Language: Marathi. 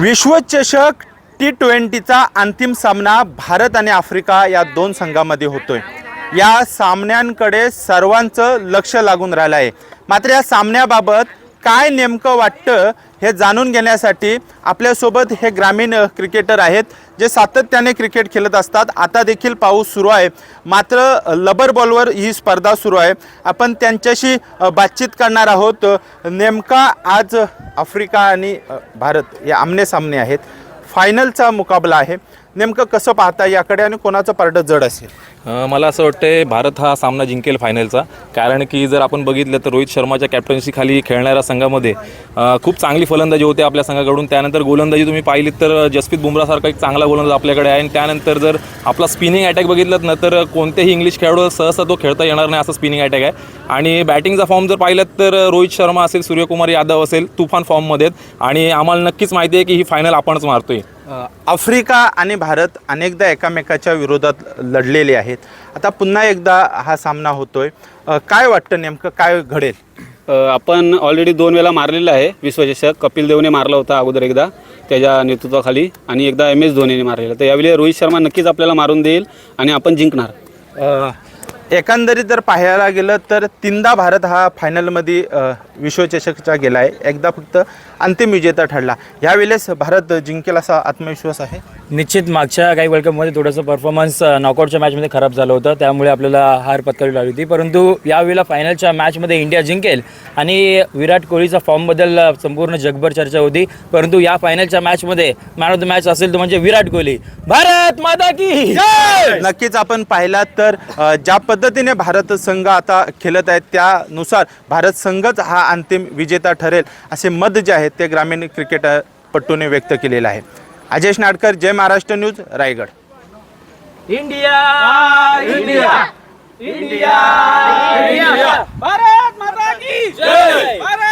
विश्वचषक टी ट्वेंटीचा अंतिम सामना भारत आणि आफ्रिका या दोन संघामध्ये होतोय. या सामन्यांकडे सर्वांचं लक्ष लागून राहिलं आहे मात्र या सामन्याबाबत काय नेमकं वाटतं हे जाणून घेण्यासाठी आपल्यासोबत हे ग्रामीण क्रिकेटर आहेत जे सातत्याने क्रिकेट खेळत असतात. आता देखील पाऊस सुरू आहे. मात्र लबर बॉलवर ही स्पर्धा सुरू आहे. आपण त्यांच्याशी बातचीत करणार आहोत. नेमका आज आफ्रिका आणि भारत हे आमने सामने आहेत फायनलचा मुकाबला आहे. नेमकं कसं पाहता याकडे आणि कोणाचं पारडं जड असेल? मला असं वाटतंय भारत हा सामना जिंकेल फायनलचा कारण की जर आपण बघितलं तर रोहित शर्माच्या कॅप्टन्सीखाली खेळणाऱ्या संघामध्ये खूप चांगली फलंदाजी होते आपल्या संघाकडून. त्यानंतर गोलंदाजी तुम्ही पाहिलीत तर जसप्रीत बुमरासारखा एक चांगला गोलंदाज आपल्याकडे आहे. आणि त्यानंतर जर आपला स्पिनिंग अटॅक बघितलं ना तर कोणत्याही इंग्लिश खेळाडू सहसा तो खेळता येणार नाही असा स्पिनिंग अटॅक आहे. आणि बॅटिंगचा फॉर्म जर पाहिलं तर रोहित शर्मा असेल सूर्यकुमार यादव असेल तुफान फॉर्ममध्ये आहेत. आणि आम्हाला नक्कीच माहिती आहे की ही फायनल आपणच मारतोय. आफ्रिका आणि भारत अनेकदा एकामेकाच्या विरोधात लढलेले आहेत. आता पुन्हा एकदा हा सामना होतोय. काय वाटतं नेमकं? काय घडेल? आपण ऑलरेडी दोन वेळा मारलेला आहे. विश्वचषक कपिल देवने मारला होता अगोदर एकदा त्याच्या नेतृत्वाखाली आणि एकदा एम एस धोनीने मारलेला. तर यावेळी रोहित शर्मा नक्कीच आपल्याला मारून देईल आणि आपण जिंकणार. एकंदरीत जर पाहायला गेलं तर तीनदा भारत हा फायनलमध्ये विश्वचषकचा गेला आहे एकदा फक्त अंतिम विजेता ठरला. यावेळेस भारत जिंकेल असा आत्मविश्वास आहे? निश्चित मागच्या काही वर्ल्ड कपमध्ये थोडंसं परफॉर्मन्स नॉकआउटच्या मॅचमध्ये खराब झालं होतं. त्यामुळे आपल्याला हार पत्करावी लागली होती. परंतु यावेळेला फायनलच्या मॅचमध्ये इंडिया जिंकेल आणि विराट कोहलीचा फॉर्मबद्दल संपूर्ण जगभर चर्चा होती. परंतु या फायनलच्या मॅचमध्ये मॅन ऑफ द मॅच असेल तो म्हणजे विराट कोहली. भारत माता की नक्कीच आपण पाहिलात तर ज्या पद्धतीने भारत संघ आता खेळत आहेत त्यानुसार भारत संघच हा अंतिम विजेता ठरेल असे मत जे आहेत ते ग्रामीण क्रिकेटपटूने व्यक्त केलेलं आहे. Ajesh Nadkar Jai Maharashtra news Raigad. India! India! India! Bharat Mata की जय! भारत माता की जय